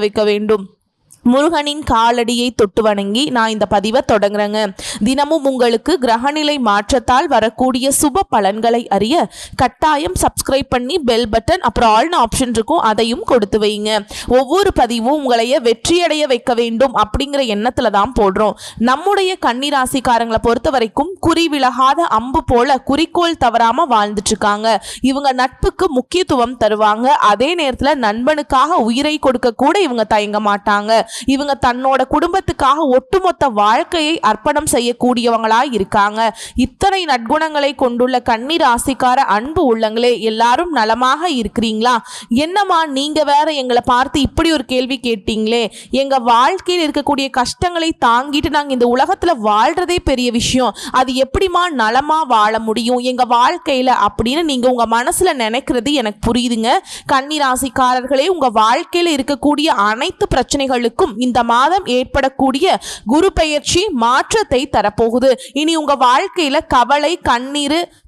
வைக்க வேண்டும். முருகனின் காலடியை தொட்டு வணங்கி நான் இந்த பதிவை தொடங்குறேங்க. தினமும் உங்களுக்கு கிரகநிலை மாற்றத்தால் வரக்கூடிய சுப பலன்களை அறிய கட்டாயம் சப்ஸ்கிரைப் பண்ணி பெல் பட்டன் அப்புறம் ஆல்னு ஆப்ஷன் இருக்கும் அதையும் கொடுத்து வைங்க. ஒவ்வொரு பதிவும் உங்களைய வெற்றியடைய வைக்க வேண்டும் அப்படிங்கிற எண்ணத்துல தான் போடுறோம். நம்முடைய கன்னிராசிக்காரங்களை பொறுத்த வரைக்கும் குறி விலகாத அம்பு போல குறிக்கோள் தவறாம வாழ்ந்துட்டு இருக்காங்க. இவங்க நட்புக்கு முக்கியத்துவம் தருவாங்க. அதே நேரத்துல நண்பனுக்காக உயிரை கொடுக்க கூட இவங்க தயங்க மாட்டாங்க. இவங்க தன்னோட குடும்பத்துக்காக ஒட்டுமொத்த வாழ்க்கையை அர்ப்பணம் செய்யக்கூடியவங்களாய் இருக்காங்க. இத்தனை நற்குணங்களை கொண்டுள்ள கன்னி ராசிக்கார அன்பு உள்ளங்களே எல்லாரும் நலமாக இருக்கிறீங்களா? என்னம்மா நீங்க வேற எங்களை பார்த்து இப்படி ஒரு கேள்வி கேட்டீங்களே. எங்க வாழ்க்கையில் இருக்கக்கூடிய கஷ்டங்களை தாங்கிட்டு நாங்க இந்த உலகத்துல வாழ்றதே பெரிய விஷயம். அது எப்படிம்மா நலமா வாழ முடியும்? எங்க வாழ்க்கையில அப்படின்னு நீங்க உங்க மனசுல நினைக்கிறது எனக்கு புரியுதுங்க. கன்னி ராசிக்காரர்களே உங்க வாழ்க்கையில இருக்கக்கூடிய அனைத்து பிரச்சனைகளுக்கும் இந்த மாதம் ஏற்படக்கூடிய குரு பெயர்ச்சி மாற்றத்தை தரப்போகுது. இனி உங்க வாழ்க்கையில கவலை கண்ணீர்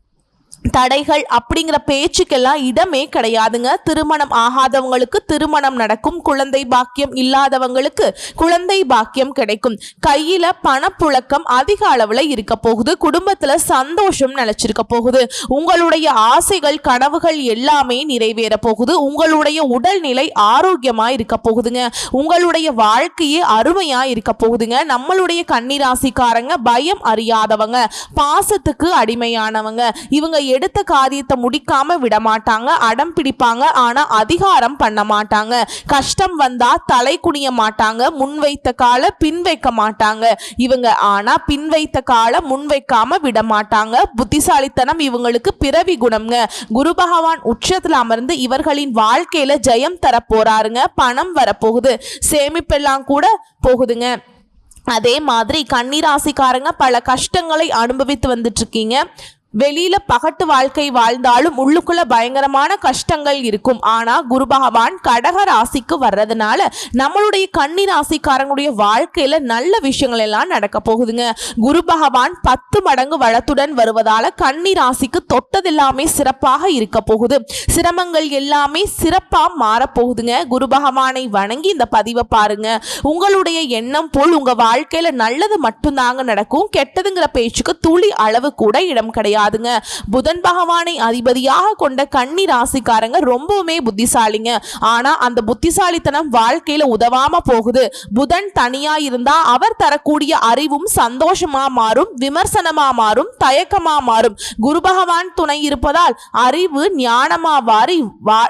தடைகள் அப்படிங்கிற பேச்சுக்கெல்லாம் இடமே கிடையாதுங்க. திருமணம் ஆகாதவங்களுக்கு திருமணம் நடக்கும். குழந்தை பாக்கியம் இல்லாதவங்களுக்கு குழந்தை பாக்கியம் கிடைக்கும். கையில பணப்புழக்கம் அதிக அளவுல இருக்க போகுது. குடும்பத்துல சந்தோஷம் நிலைச்சிருக்க போகுது. உங்களுடைய ஆசைகள் கனவுகள் எல்லாமே நிறைவேற போகுது. உங்களுடைய உடல்நிலை ஆரோக்கியமா இருக்க போகுதுங்க. உங்களுடைய வாழ்க்கையே அருமையா இருக்க போகுதுங்க. நம்மளுடைய கன்னிராசிக்காரங்க பயம் அறியாதவங்க. பாசத்துக்கு அடிமையானவங்க. இவங்க எடுத்த காரியத்தை முடிக்காம விட மாட்டாங்க அடம் பிடிப்பாங்க ஆனா அதிகாரம் பண்ண மாட்டாங்க. கஷ்டம் வந்தா தலை குனிய மாட்டாங்க முன் வைத்த கால பின் வைக்க மாட்டாங்க. இவங்க ஆனா பின் வைத்த கால முன் வைக்காம விட மாட்டாங்க புத்திசாலித்தனம் இவங்களுக்கு பிறவி குணம்ங்க. குரு பகவான் உச்சத்துல அமர்ந்து இவர்களின் வாழ்க்கையில ஜெயம் தர போறாருங்க. பணம் வரப்போகுது. சேமிப்பெல்லாம் கூட போகுதுங்க. அதே மாதிரி கண்ணீராசிக்காரங்க பல கஷ்டங்களை அனுபவித்து வந்துட்டு இருக்கீங்க. வெளியில பகட்டு வாழ்க்கை வாழ்ந்தாலும் உள்ளுக்குள்ள பயங்கரமான கஷ்டங்கள் இருக்கும். ஆனா குரு பகவான் கடக ராசிக்கு வர்றதுனால நம்மளுடைய கன்னி ராசிக்காரங்களுடைய வாழ்க்கையில நல்ல விஷயங்கள் எல்லாம் நடக்க போகுதுங்க. குரு பகவான் பத்து மடங்கு வளத்துடன் வருவதால கன்னி ராசிக்கு தொட்டதெல்லாமே சிறப்பாக இருக்க போகுது. சிரமங்கள் எல்லாமே சிறப்பா மாறப்போகுதுங்க குரு பகவானை வணங்கி இந்த பதிவை பாருங்க. உங்களுடைய எண்ணம் போல் உங்க வாழ்க்கையில நல்லது மட்டும்தாங்க நடக்கும். கெட்டதுங்கிற பேச்சுக்கு துளி அளவு கூட இடம் கிடையாது. கூடாதுங்க புதன் பகவானை அதிபதியாக கொண்ட கன்னி ராசிக்காரங்க ரொம்பவுமே புத்திசாலிங்க. ஆனா அந்த புத்திசாலித்தனம் வாழ்க்கையில உதவாம போகுது. புதன் தனியா இருந்தா அவர் தரக்கூடிய அறிவும் சந்தோஷமா மாறும் விமர்சனமா மாறும் தயக்கமா மாறும். குரு பகவான் துணை இருப்பதால் அறிவு ஞானமா வாரி வா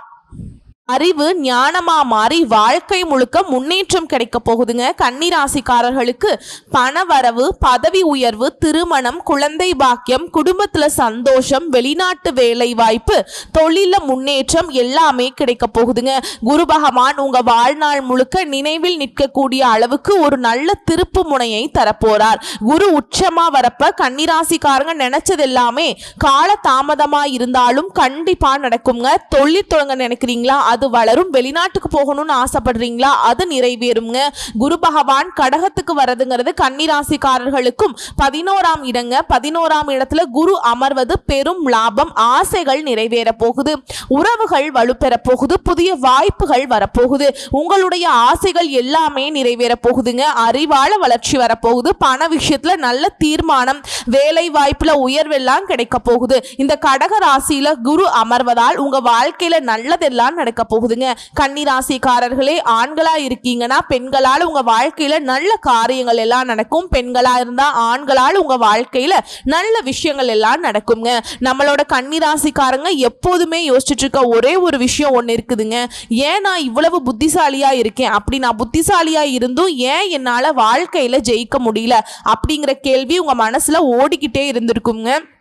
அறிவு ஞானமா மாறி வாழ்க்கை முழுக்க முன்னேற்றம் கிடைக்க போகுதுங்க. கன்னிராசிக்காரர்களுக்கு பணவரவு பதவி உயர்வு திருமணம் குழந்தை பாக்கியம் குடும்பத்துல சந்தோஷம் வெளிநாட்டு வேலை வாய்ப்பு தொழில முன்னேற்றம் எல்லாமே கிடைக்க போகுதுங்க. குரு பகவான் உங்க வாழ்நாள் முழுக்க நினைவில் நிற்கக்கூடிய அளவுக்கு ஒரு நல்ல திருப்பு முனையை தரப்போறார். குரு உச்சமா வரப்ப கன்னிராசிக்காரங்க நினைச்சது எல்லாமே கால தாமதமா இருந்தாலும் கண்டிப்பா நடக்குங்க. தொழில் தொடங்க நினைக்கிறீங்களா? அது வளரும் வெளிநாட்டுக்கு போகணும்னு ஆசைப்படுறீங்களா? அது நிறைவேறுங்க குரு பகவான் கடகத்துக்கு வரதுங்கிறது கன்னிராசிக்காரர்களுக்கும் பதினோராம் இடங்க. பதினோராம் இடத்துல குரு அமர்வது பெரும் லாபம் ஆசைகள் நிறைவேற போகுது. உறவுகள் வலுப்பெற போகுது புதிய வாய்ப்புகள் வரப்போகுது உங்களுடைய ஆசைகள் எல்லாமே நிறைவேற போகுதுங்க. அறிவால வளர்ச்சி வரப்போகுது பண விஷயத்துல நல்ல தீர்மானம் வேலை வாய்ப்புல உயர்வெல்லாம் கிடைக்க போகுது. இந்த கடக ராசியில குரு அமர்வதால் உங்க வாழ்க்கையில நல்லதெல்லாம் நடக்க போகுதுங்க. கன்னிராசிக்காரர்களே ஆண்களா இருக்கீங்கன்னா பெண்களால் உங்க வாழ்க்கையில நல்ல காரியங்கள் எல்லாம் நடக்கும். பெண்களா இருந்தா ஆண்களால் உங்க வாழ்க்கையில நல்ல விஷயங்கள் எல்லாம் நடக்குங்க. நம்மளோட கன்னிராசிக்காரங்க எப்போதுமே யோசிச்சுட்டு இருக்க ஒரே ஒரு விஷயம் ஒன்று இருக்குதுங்க. ஏன் நான் இவ்வளவு புத்திசாலியா இருக்கேன்? அப்படி நான் புத்திசாலியா இருந்தும் ஏன் என்னால வாழ்க்கையில ஜெயிக்க முடியல? அப்படிங்கிற கேள்வி உங்க மனசுல ஓடிக்கிட்டே இருந்திருக்குங்க.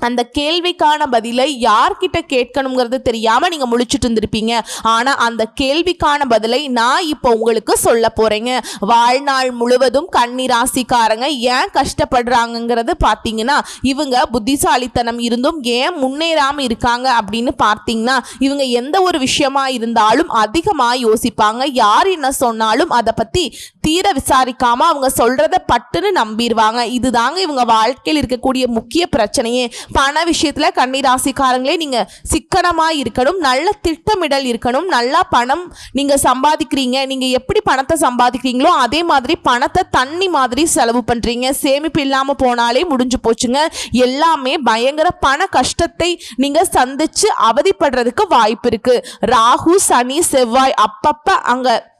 அந்த கேள்விக்கான பதிலை யார்கிட்ட கேட்கணுங்கிறது தெரியாமல் நீங்கள் முழிச்சுட்டு இருந்திருப்பீங்க. ஆனால் அந்த கேள்விக்கான பதிலை நான் இப்போ உங்களுக்கு சொல்ல போகிறேங்க வாழ்நாள் முழுவதும் கண்ணி ராசிக்காரங்க ஏன் கஷ்டப்படுறாங்கங்கிறது பார்த்தீங்கன்னா இவங்க புத்திசாலித்தனம் இருந்தும் ஏன் முன்னேறாமல் இருக்காங்க அப்படின்னு பார்த்தீங்கன்னா இவங்க எந்த ஒரு விஷயமா இருந்தாலும் அதிகமாக யோசிப்பாங்க. யார் என்ன சொன்னாலும் அதை பற்றி தீர விசாரிக்காமல் அவங்க சொல்கிறத பட்டுன்னு நம்பிடுவாங்க இதுதாங்க இவங்க வாழ்க்கையில் இருக்கக்கூடிய முக்கிய பிரச்சனையே. பண விஷயத்துல கன்னிராசிக்காரங்களே நீங்க சிக்கனமா இருக்கணும் நல்ல திட்டமிடல் இருக்கணும் நல்லா பணம் நீங்க சம்பாதிக்கிறீங்க நீங்க எப்படி பணத்தை சம்பாதிக்கிறீங்களோ அதே மாதிரி பணத்தை தண்ணி மாதிரி செலவு பண்றீங்க. சேமிப்பு இல்லாம போனாலே முடிஞ்சு போச்சுங்க. எல்லாமே பயங்கர பண கஷ்டத்தை நீங்க சந்திச்சு அவதிப்படுறதுக்கு வாய்ப்பு இருக்கு. ராகு சனி செவ்வாய் அப்பப்ப அங்க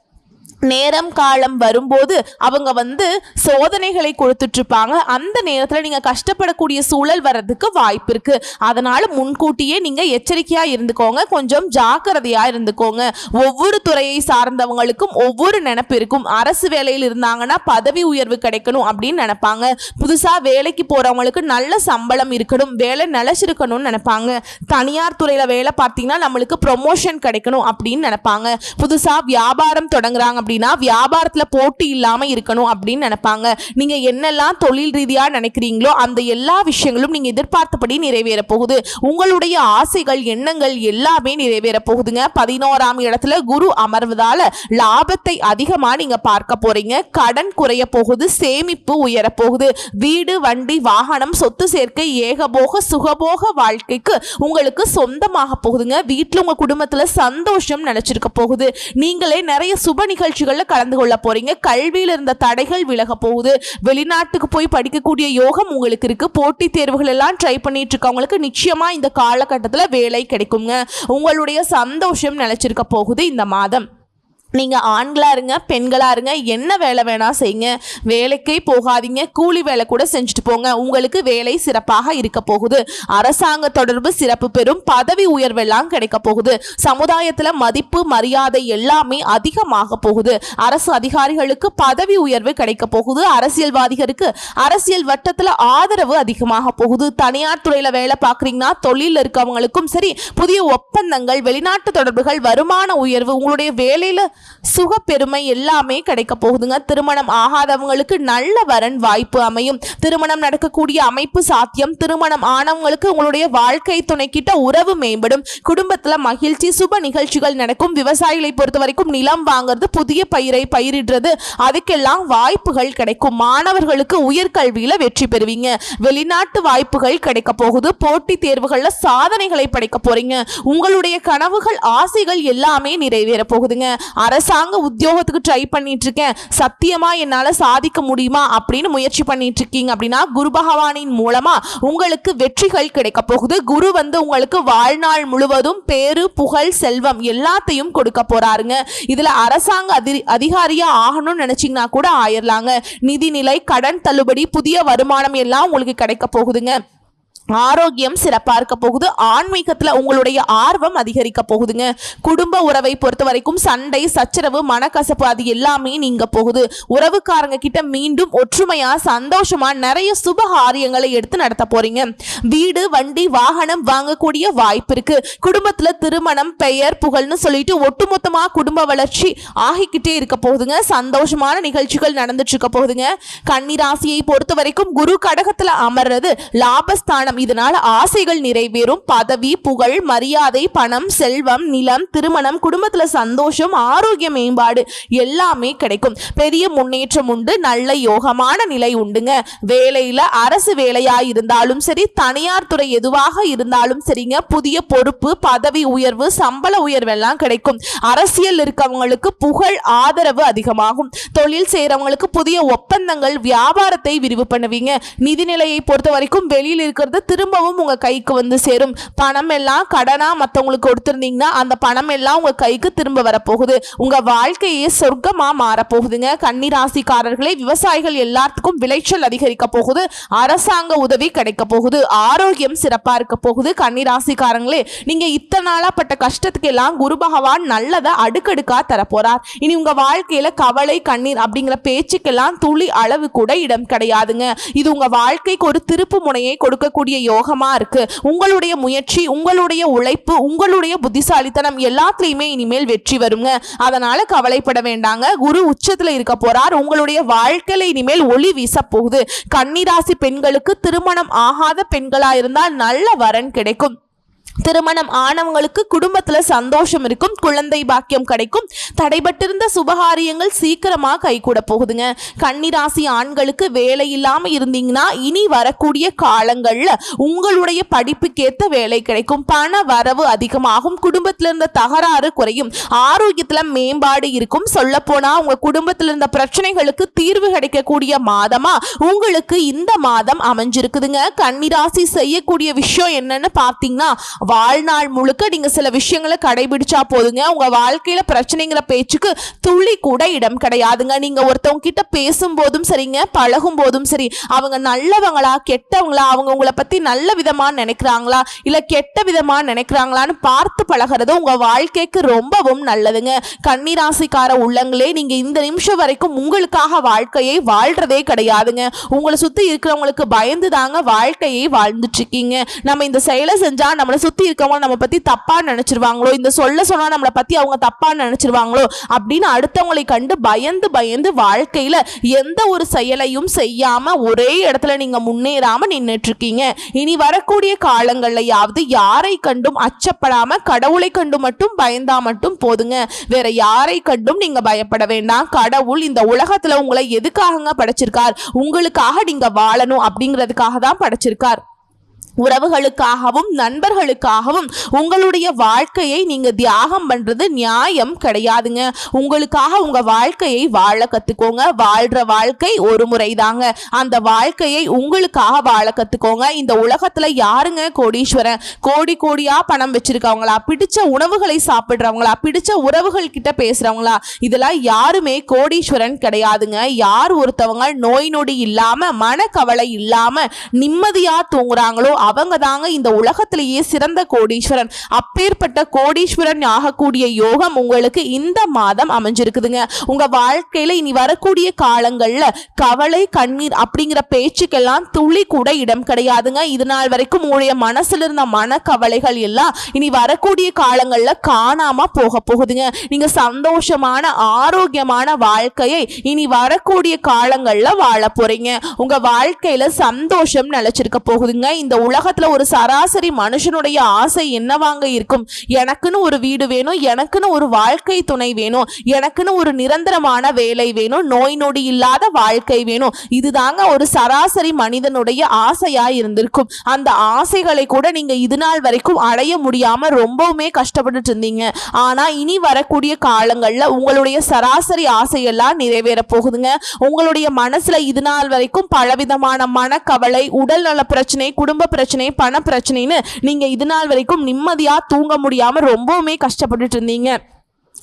நேரம் காலம் வரும்போது அவங்க வந்து சோதனைகளை கொடுத்துட்டு இருப்பாங்க அந்த நேரத்தில் நீங்கள் கஷ்டப்படக்கூடிய சூழல் வர்றதுக்கு வாய்ப்பு இருக்கு. அதனால முன்கூட்டியே நீங்கள் எச்சரிக்கையாக இருந்துக்கோங்க. கொஞ்சம் ஜாக்கிரதையாக இருந்துக்கோங்க. ஒவ்வொரு துறையை சார்ந்தவங்களுக்கும் ஒவ்வொரு நினப்பு இருக்கும். அரசு வேலையில் இருந்தாங்கன்னா பதவி உயர்வு கிடைக்கணும் அப்படின்னு நினைப்பாங்க. புதுசாக வேலைக்கு போகிறவங்களுக்கு நல்ல சம்பளம் இருக்கணும். வேலை நிலச்சிருக்கணும்னு நினைப்பாங்க. தனியார் துறையில் வேலை பார்த்தீங்கன்னா நம்மளுக்கு ப்ரொமோஷன் கிடைக்கணும் அப்படின்னு நினைப்பாங்க. புதுசாக வியாபாரம் தொடங்குறாங்க அப்படின்னு வியாபாரத்தில் போட்டி இல்லாமல் இருக்கணும் அப்படின்னு நினைப்பாங்க. நீங்கள் என்னெல்லாம் தொழில் ரீதியாக நினைக்கிறீங்களோ அந்த எல்லா விஷயங்களும் நீங்கள் எதிர்பார்த்தபடி நிறைவேற போகுது. உங்களுடைய ஆசைகள் எண்ணங்கள் எல்லாமே நிறைவேற போகுதுங்க. பதினோராம் இடத்துல குரு அமர்வதால லாபத்தை அதிகமாக நீங்கள் பார்க்க போறீங்க. கடன் குறைய போகுது சேமிப்பு உயர போகுது. வீடு வண்டி வாகனம் சொத்து சேர்க்கை ஏகபோக சுகபோக வாழ்க்கைக்கு உங்களுக்கு சொந்தமாக போகுதுங்க. வீட்டில் உங்கள் குடும்பத்தில் சந்தோஷம் நினைச்சிருக்க போகுது. நீங்களே நிறைய சுப நிகழ்ச்சி நிகழ்ச்சிகளில் கலந்து கொள்ள போறீங்க. கல்வியில் இருந்த தடைகள் விலக போகுது. வெளிநாட்டுக்கு போய் படிக்கக்கூடிய யோகம் உங்களுக்கு இருக்கு. போட்டித் தேர்வுகள் எல்லாம் ட்ரை பண்ணிட்டு இருக்கவங்களுக்கு நிச்சயமா இந்த காலகட்டத்தில் வேலை கிடைக்குங்க. உங்களுடைய சந்தோஷம் நிலைச்சிருக்க போகுது இந்த மாதம். நீங்கள் ஆண்களாக இருங்க பெண்களாக இருங்க என்ன வேலை வேணால் செய்யுங்க. வேலைக்கே போகாதீங்க கூலி வேலை கூட செஞ்சுட்டு போங்க. உங்களுக்கு வேலை சிறப்பாக இருக்க போகுது. அரசாங்க தொடர்பு சிறப்பு பெறும் பதவி உயர்வெல்லாம் கிடைக்க போகுது. சமுதாயத்தில் மதிப்பு மரியாதை எல்லாமே அதிகமாக போகுது. அரசு அதிகாரிகளுக்கு பதவி உயர்வு கிடைக்க போகுது. அரசியல்வாதிகளுக்கு அரசியல் வட்டத்தில் ஆதரவு அதிகமாக போகுது. தனியார் துறையில் வேலை பார்க்குறீங்கன்னா தொழில் இருக்கவங்களுக்கும் சரி புதிய ஒப்பந்தங்கள் வெளிநாட்டு தொடர்புகள் வருமான உயர்வு உங்களுடைய வேலையில் சுகப்பெருமை எல்லாமே கிடைக்க போகுதுங்க. திருமணம் ஆகாதவங்களுக்கு நல்ல வரன் வாய்ப்பு அமையும். திருமணம் நடக்கக்கூடிய அமைப்பு சாத்தியம். திருமணம் ஆனவங்களுக்கு உங்களுடைய வாழ்க்கை துணைக்கிட்ட உறவு மேம்படும். குடும்பத்தில் மகிழ்ச்சி சுப நிகழ்ச்சிகள் நடக்கும். விவசாயிகளை பொறுத்த வரைக்கும் நிலம் வாங்குறது புதிய பயிரை பயிரிடுறது. அதுக்கெல்லாம் வாய்ப்புகள் கிடைக்கும். மாணவர்களுக்கு உயர்கல்வியில் வெற்றி பெறுவீங்க. வெளிநாட்டு வாய்ப்புகள் கிடைக்க போகுது. போட்டித் தேர்வுகளில் சாதனைகளை படைக்க போறீங்க. உங்களுடைய கனவுகள் ஆசைகள் எல்லாமே நிறைவேற போகுதுங்க. அரசாங்க உத்தியோகத்துக்கு ட்ரை பண்ணிட்டு இருக்கேன் சத்தியமா என்னால சாதிக்க முடியுமா அப்படின்னு முயற்சி பண்ணிட்டு இருக்கீங்க அப்படின்னா குரு பகவானின் மூலமா உங்களுக்கு வெற்றிகள் கிடைக்க போகுது. குரு வந்து உங்களுக்கு வாழ்நாள் முழுவதும் பேரு புகழ் செல்வம் எல்லாத்தையும் கொடுக்க போறாருங்க. இதுல அரசாங்க அதி அதிகாரியா ஆகணும்னு நினைச்சீங்கன்னா கூட ஆயிரலாங்க. நிதிநிலை கடன் தள்ளுபடி புதிய வருமானம் எல்லாம் உங்களுக்கு கிடைக்க போகுதுங்க. ஆரோக்கியம் சிறப்பாக இருக்க போகுது. ஆன்மீகத்தில் உங்களுடைய ஆர்வம் அதிகரிக்க போகுதுங்க. குடும்ப உறவை பொறுத்த வரைக்கும் சண்டை சச்சரவு மனக்கசப்பு அது எல்லாமே நீங்க போகுது. உறவுக்காரங்க கிட்ட மீண்டும் ஒற்றுமையா சந்தோஷமா நிறைய சுப காரியங்களை எடுத்து நடத்த போறீங்க. வீடு வண்டி வாகனம் வாங்கக்கூடிய வாய்ப்பு இருக்கு. குடும்பத்துல திருமணம் பெயர் புகழ்னு சொல்லிட்டு ஒட்டுமொத்தமா குடும்ப வளர்ச்சி ஆகிக்கிட்டே இருக்க போகுதுங்க. சந்தோஷமான நிகழ்ச்சிகள் நடந்துட்டு இருக்க போகுதுங்க. கன்னிராசியை பொறுத்த வரைக்கும் குரு கடகத்துல அமர்றது லாபஸ்தானம். இதனால் ஆசைகள் நிறைவேறும். பதவி புகழ் மரியாதை பணம் செல்வம் நிலம் திருமணம் குடும்பத்துல சந்தோஷம் ஆரோக்கிய மேம்பாடு எல்லாமே கிடைக்கும். பெரிய முன்னேற்றம் உண்டு நல்ல யோகமான நிலை உண்டுங்க. வேலையில அரசு வேலையா இருந்தாலும் சரி தனியார் துறை எதுவாக இருந்தாலும் சரிங்க. புதிய பொறுப்பு பதவி உயர்வு சம்பள உயர்வெல்லாம் கிடைக்கும். அரசியல் இருக்கவங்களுக்கு புகழ் ஆதரவு அதிகமாகும். தொழில் செய்யறவங்களுக்கு புதிய ஒப்பந்தங்கள் வியாபாரத்தை விரிவு பண்ணுவீங்க நிதிநிலையை பொறுத்த வரைக்கும் வெளியில் இருக்கிறது திரும்பவும் உங்கள் கைக்கு வந்து சேரும். பணம் எல்லாம் கடனாக மற்றவங்களுக்கு கொடுத்துருந்தீங்கன்னா அந்த பணம் எல்லாம் உங்கள் கைக்கு திரும்ப வரப்போகுது. உங்கள் வாழ்க்கையே சொர்க்கமாக மாறப்போகுதுங்க. கன்னி ராசிக்காரர்களே விவசாயிகள் எல்லாத்துக்கும் விளைச்சல் அதிகரிக்க போகுது. அரசாங்க உதவி கிடைக்க போகுது. ஆரோக்கியம் சிறப்பாக இருக்க போகுது. கன்னி ராசிக்காரங்களே நீங்கள் இத்தனை நாளா பட்ட கஷ்டத்துக்கு எல்லாம் குரு பகவான் நல்லதை அடுக்கடுக்காக தரப்போகிறார் இனி உங்கள் வாழ்க்கையில் கவலை கண்ணீர் அப்படிங்கிற பேச்சுக்கெல்லாம் துளி அளவு கூட இடம் கிடையாதுங்க. இது உங்கள் வாழ்க்கைக்கு ஒரு திருப்பு முனையை கொடுக்கக்கூடிய வரக்கூடிய யோகமாக இருக்குது உங்களுடைய முயற்சி உங்களுடைய உழைப்பு உங்களுடைய புத்திசாலித்தனம் எல்லாத்துலேயுமே இனிமேல் வெற்றி வருங்க. அதனால கவலைப்பட வேண்டாங்க. குரு உச்சத்தில் இருக்க போறார். உங்களுடைய வாழ்க்கையில இனிமேல் ஒளி வீச போகுது கன்னிராசி பெண்களுக்கு திருமணம் ஆகாத பெண்களா இருந்தால் நல்ல வரன் கிடைக்கும். திருமணம் ஆனவங்களுக்கு குடும்பத்துல சந்தோஷம் இருக்கும் குழந்தை பாக்கியம் கிடைக்கும். தடைபட்டிருந்த சுபகாரியங்கள் சீக்கிரமா கைகூட போகுதுங்க. கன்னிராசி ஆண்களுக்கு வேலை இல்லாம இருந்தீங்கன்னா இனி வரக்கூடிய காலங்கள்ல உங்களுடைய படிப்புக்கேத்த வேலை கிடைக்கும். பண வரவு அதிகமாகும். குடும்பத்துல இருந்த தகராறு குறையும். ஆரோக்கியத்துல மேம்பாடு இருக்கும். சொல்ல போனா உங்க குடும்பத்துல இருந்த பிரச்சனைகளுக்கு தீர்வு கிடைக்கக்கூடிய மாதமா உங்களுக்கு இந்த மாதம் அமைஞ்சிருக்குதுங்க. கன்னிராசி செய்யக்கூடிய விஷயம் என்னன்னு பார்த்தீங்கன்னா வாழ்நாள் முழுக்க நீங்க சில விஷயங்களை கடைபிடிச்சா போதுங்க. உங்க வாழ்க்கையில பிரச்சனைங்கிற பேச்சுக்கு துளி கூட இடம் கிடையாதுங்க. நீங்க ஒருத்தவங்க கிட்ட பேசும்போதும் சரிங்க பழகும் போதும் சரி அவங்க நல்லவங்களா கெட்டவங்களா அவங்க உங்களை பத்தி நல்ல விதமா நினைக்கிறாங்களா இல்ல கெட்ட விதமா நினைக்கிறாங்களான்னு பார்த்து பழகிறது உங்க வாழ்க்கைக்கு ரொம்பவும் நல்லதுங்க. கன்னிராசிக்கார உள்ளங்களே நீங்க இந்த நிமிஷம் வரைக்கும் உங்களுக்காக வாழ்க்கையை வாழ்றதே கிடையாதுங்க. உங்களை சுத்தி இருக்கிறவங்களுக்கு பயந்து தாங்க வாழ்க்கையை வாழ்ந்துட்டு இருக்கீங்க. நம்ம இந்த செயலை செஞ்சா நம்மளை சுற்றி இருக்கவங்க நம்ம பற்றி தப்பாக நினச்சிருவாங்களோ? இந்த சொல்ல சொன்னால் நம்மளை பற்றி அவங்க தப்பாக நினச்சிருவாங்களோ? அப்படின்னு அடுத்தவங்களை கண்டு பயந்து பயந்து வாழ்க்கையில் எந்த ஒரு செயலையும் செய்யாமல் ஒரே இடத்துல நீங்கள் முன்னேறாமல் நின்றுட்டுருக்கீங்க இனி வரக்கூடிய காலங்கள்லயாவது யாரை கண்டும் அச்சப்படாமல் கடவுளை கண்டு மட்டும் பயந்தா மட்டும் போதுங்க. வேற யாரை கண்டும் நீங்கள் பயப்பட வேண்டாம். கடவுள் இந்த உலகத்தில் உங்களை எதுக்காகங்க படைச்சிருக்கார்? உங்களுக்காக நீங்கள் வாழணும் அப்படிங்கிறதுக்காக தான் படைச்சிருக்கார். உறவுகளுக்காகவும் நண்பர்களுக்காகவும் உங்களுடைய வாழ்க்கையை நீங்க தியாகம் பண்றது நியாயம் கிடையாதுங்க. உங்களுக்காக உங்க வாழ்க்கையை வாழ கத்துக்கோங்க. வாழ்ற வாழ்க்கை ஒரு முறை தாங்க அந்த வாழ்க்கையை உங்களுக்காக வாழ கத்துக்கோங்க. இந்த உலகத்துல யாருங்க கோடீஸ்வரன்? கோடி கோடியா பணம் வச்சிருக்கவங்களா? பிடிச்ச உணவுகளை சாப்பிடுறவங்களா? பிடிச்ச உறவுகள் கிட்ட பேசுறவங்களா? இதெல்லாம் யாருமே கோடீஸ்வரன் கிடையாதுங்க. யார் ஒருத்தவங்க? நோய் நொடி இல்லாம மனக்கவலை இல்லாம நிம்மதியா தூங்குறாங்களோ அவங்க தாங்க இந்த உலகத்திலேயே சிறந்த கோடீஸ்வரன். அப்பேற்பட்ட கோடீஸ்வரன் ஆகக்கூடிய யோகம் உங்களுக்கு இந்த மாதம் அமைஞ்சிருக்குதுங்க. உங்க வாழ்க்கையில இனி வரக்கூடிய காலங்கள்ல கவலை கண்ணீர் அப்படிங்கிற பேச்சுக்கெல்லாம் துளி கூட இடம் கிடையாதுங்க. இது நாள் வரைக்கும் உங்களுடைய மனசுல இருந்த மனக்கவலைகள் எல்லாம் இனி வரக்கூடிய காலங்கள்ல காணாம போக போகுதுங்க. நீங்க சந்தோஷமான ஆரோக்கியமான வாழ்க்கையை இனி வரக்கூடிய காலங்கள்ல வாழ போறீங்க. உங்க வாழ்க்கையில சந்தோஷம் நிலைச்சிருக்க போகுதுங்க. இந்த உலகத்துல ஒரு சராசரி மனுஷனுடைய ஆசை என்னவாங்க இருக்கும்? எனக்குன்னு ஒரு வீடு வேணும் எனக்குன்னு ஒரு வாழ்க்கை துணை வேணும் எனக்குன்னு ஒரு நிரந்தரமான வேலை வேணும் நோய் நொடி இல்லாத வாழ்க்கை வேணும். இதுதாங்க ஒரு சராசரி மனிதனுடைய ஆசையா இருந்திருக்கும். அந்த ஆசைகளை கூட நீங்க இது நாள் வரைக்கும் அடைய முடியாம ரொம்பவுமே கஷ்டப்பட்டுட்டு இருந்தீங்க. ஆனா இனி வரக்கூடிய காலங்கள்ல உங்களுடைய சராசரி ஆசையெல்லாம் நிறைவேற போகுதுங்க. உங்களுடைய மனசுல இது நாள் வரைக்கும் பலவிதமான மனக்கவலை உடல் நல பிரச்சனை குடும்ப பிரச்சனை பண பிரச்சனைன்னு நீங்க இது நாள் வரைக்கும் நிம்மதியா தூங்க முடியாம ரொம்பவுமே கஷ்டப்பட்டுட்டு இருந்தீங்க.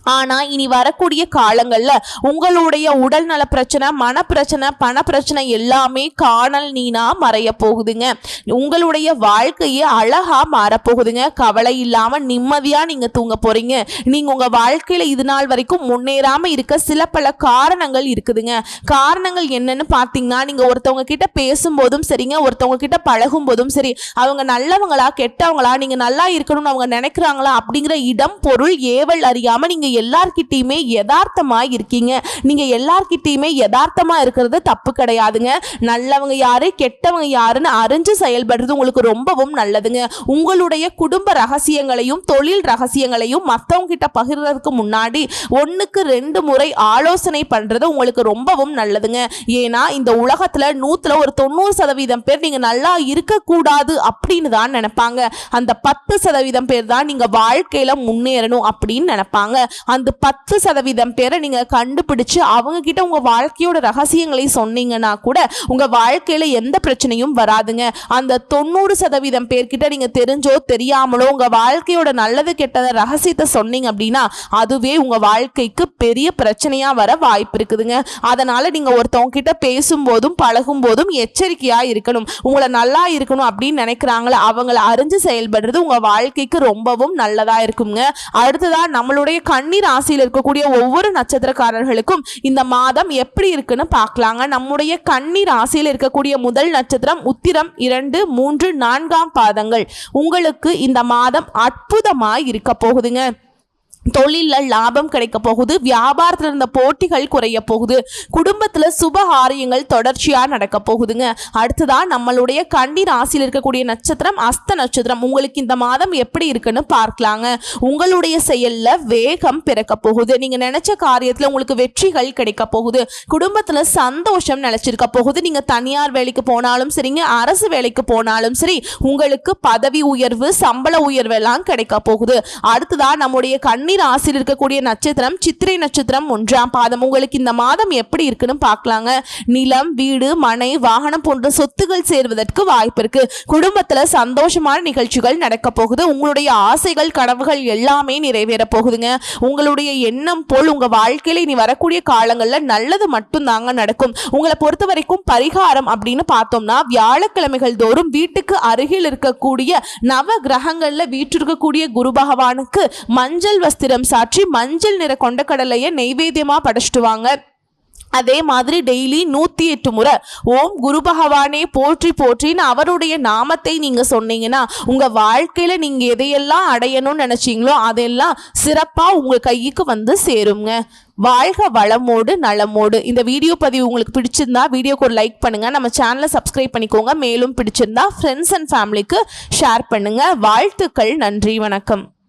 ஆனா இனி வரக்கூடிய காலங்கள்ல உங்களுடைய உடல் நல பிரச்சனை மன பிரச்சனை பண பிரச்சனை எல்லாமே காணல் நீனா மறைய போகுதுங்க. உங்களுடைய வாழ்க்கையே அழகா மாறப்போகுதுங்க கவலை இல்லாம நிம்மதியா நீங்க தூங்க போறீங்க. நீங்க உங்க வாழ்க்கையில இது நாள் வரைக்கும் முன்னேறாம இருக்க சில பல காரணங்கள் இருக்குதுங்க. காரணங்கள் என்னன்னு பாத்தீங்கன்னா நீங்க ஒருத்தவங்க கிட்ட பேசும்போதும் சரிங்க ஒருத்தவங்க கிட்ட பழகும் போதும் சரி அவங்க நல்லவங்களா கெட்டவங்களா நீங்க நல்லா இருக்கணும்னு அவங்க நினைக்கிறாங்களா அப்படிங்கிற இடம் பொருள் ஏவல் அறியாம நீங்க எல்லார்கிட்டேயுமே யதார்த்தமாக இருக்கீங்க நீங்கள் எல்லார்கிட்டையுமே யதார்த்தமாக இருக்கிறது தப்பு கிடையாதுங்க. நல்லவங்க யாரு கெட்டவங்க யாருன்னு அறிஞ்சு செயல்படுறது உங்களுக்கு ரொம்பவும் நல்லதுங்க. உங்களுடைய குடும்ப ரகசியங்களையும் தொழில் ரகசியங்களையும் மற்றவங்க கிட்ட பகிர்றதுக்கு முன்னாடி ஒன்றுக்கு ரெண்டு முறை ஆலோசனை பண்ணுறது உங்களுக்கு ரொம்பவும் நல்லதுங்க. ஏன்னா இந்த உலகத்தில் நூற்றில் ஒரு தொண்ணூறு சதவீதம் பேர் நீங்கள் நல்லா இருக்கக்கூடாது அப்படின்னு தான் நினைப்பாங்க. அந்த பத்து சதவீதம் பேர் தான் நீங்கள் வாழ்க்கையில் முன்னேறணும் அப்படின்னு நினைப்பாங்க. அந்த பத்து சதவீதம் பேரை நீங்கள் கண்டுபிடிச்சு அவங்க கிட்ட உங்க வாழ்க்கையோட ரகசியங்களை சொன்னீங்கன்னா கூட உங்கள் வாழ்க்கையில் எந்த பிரச்சனையும் வராதுங்க. அந்த தொண்ணூறு சதவீதம் பேர்கிட்ட நீங்கள் தெரிஞ்சோ தெரியாமலோ உங்கள் வாழ்க்கையோட நல்லது கெட்டத ரகசியத்தை சொன்னீங்க அப்படின்னா அதுவே உங்கள் வாழ்க்கைக்கு பெரிய பிரச்சனையாக வர வாய்ப்பு இருக்குதுங்க. அதனால் நீங்கள் ஒருத்தவங்க கிட்ட பேசும்போதும் பழகும் போதும் எச்சரிக்கையாக இருக்கணும். உங்களை நல்லா இருக்கணும் அப்படின்னு நினைக்கிறாங்களே அவங்கள அறிஞ்சு செயல்படுறது உங்கள் வாழ்க்கைக்கு ரொம்பவும் நல்லதாக இருக்குங்க. அடுத்ததாக நம்மளுடைய கண் கன்னி ராசியில் இருக்கக்கூடிய ஒவ்வொரு நட்சத்திரக்காரர்களுக்கும் இந்த மாதம் எப்படி இருக்குன்னு பார்க்கலாங்க. நம்முடைய கன்னி ராசியில் இருக்கக்கூடிய முதல் நட்சத்திரம் உத்திரம் இரண்டு மூன்று நான்காம் பாதங்கள். உங்களுக்கு இந்த மாதம் அற்புதமாய் இருக்க போகுதுங்க. தொழிலில் லாபம் கிடைக்க போகுது வியாபாரத்தில் இருந்த போட்டிகள் குறைய போகுது குடும்பத்தில் சுப காரியங்கள் தொடர்ச்சியாக நடக்க போகுதுங்க. அடுத்ததாக நம்மளுடைய கண்டி ராசியில் இருக்கக்கூடிய நட்சத்திரம் அஸ்த நட்சத்திரம். உங்களுக்கு இந்த மாதம் எப்படி இருக்குன்னு பார்க்கலாங்க. உங்களுடைய செயலில் வேகம் பிறக்க போகுது. நீங்கள் நினச்ச காரியத்தில் உங்களுக்கு வெற்றிகள் கிடைக்க போகுது. குடும்பத்தில் சந்தோஷம் நிலைச்சிருக்க போகுது. நீங்கள் தனியார் வேலைக்கு போனாலும் சரிங்க அரசு வேலைக்கு போனாலும் சரி உங்களுக்கு பதவி உயர்வு சம்பள உயர்வு எல்லாம் கிடைக்க போகுது. அடுத்ததாக நம்முடைய கன்னி ராசியில் இருக்கக்கூடிய நட்சத்திரம் சித்திரை நட்சத்திரம் ஒன்றாம் பாதம். உங்களுக்கு இந்த மாதம் எப்படி இருக்குன்னு பார்க்கலாங்க. நிலம் வீடு மனை வாகனம் போன்ற சொத்துகள் சேர்வதற்கு வாய்ப்பு இருக்கு. குடும்பத்துல சந்தோஷமான நிகழ்ச்சிகள் நடக்க போகுது. உங்களுடைய ஆசைகள் கனவுகள் எல்லாமே நிறைவேற போகுதுங்க. உங்களுடைய எண்ணம் போல் உங்க வாழ்க்கையில இனி வரக்கூடிய காலங்கள்ல நல்லது மட்டும்தாங்க நடக்கும். உங்களை பொறுத்த வரைக்கும் பரிகாரம் அப்படின்னு பார்த்தோம்னா வியாழக்கிழமைகள் தோறும் வீட்டுக்கு அருகில் இருக்கக்கூடிய நவ கிரகங்கள்ல வீற்றிருக்கக்கூடிய குரு பகவானுக்கு மஞ்சள் வஸ்திரம் சாற்றி மஞ்சள் நிற கொண்டக்கடலையை நெய்வேத்தியமா படைச்சிட்டு வாங்க அதே மாதிரி டெய்லி நூற்றி எட்டு முறை ஓம் குரு பகவானே போற்றி போற்றின்னு அவருடைய நாமத்தை நீங்கள் சொன்னீங்கன்னா உங்கள் வாழ்க்கையில் நீங்கள் எதையெல்லாம் அடையணும்னு நினச்சிங்களோ அதெல்லாம் சிறப்பாக உங்கள் கைக்கு வந்து சேருங்க. வாழ்க வளமோடு நலமோடு. இந்த வீடியோ பதிவு உங்களுக்கு பிடிச்சிருந்தா வீடியோக்கு ஒரு லைக் பண்ணுங்கள் நம்ம சேனலை சப்ஸ்கிரைப் பண்ணிக்கோங்க. மேலும் பிடிச்சிருந்தா ஃப்ரெண்ட்ஸ் அண்ட் ஃபேமிலிக்கு ஷேர் பண்ணுங்கள் வாழ்த்துக்கள். நன்றி. வணக்கம்.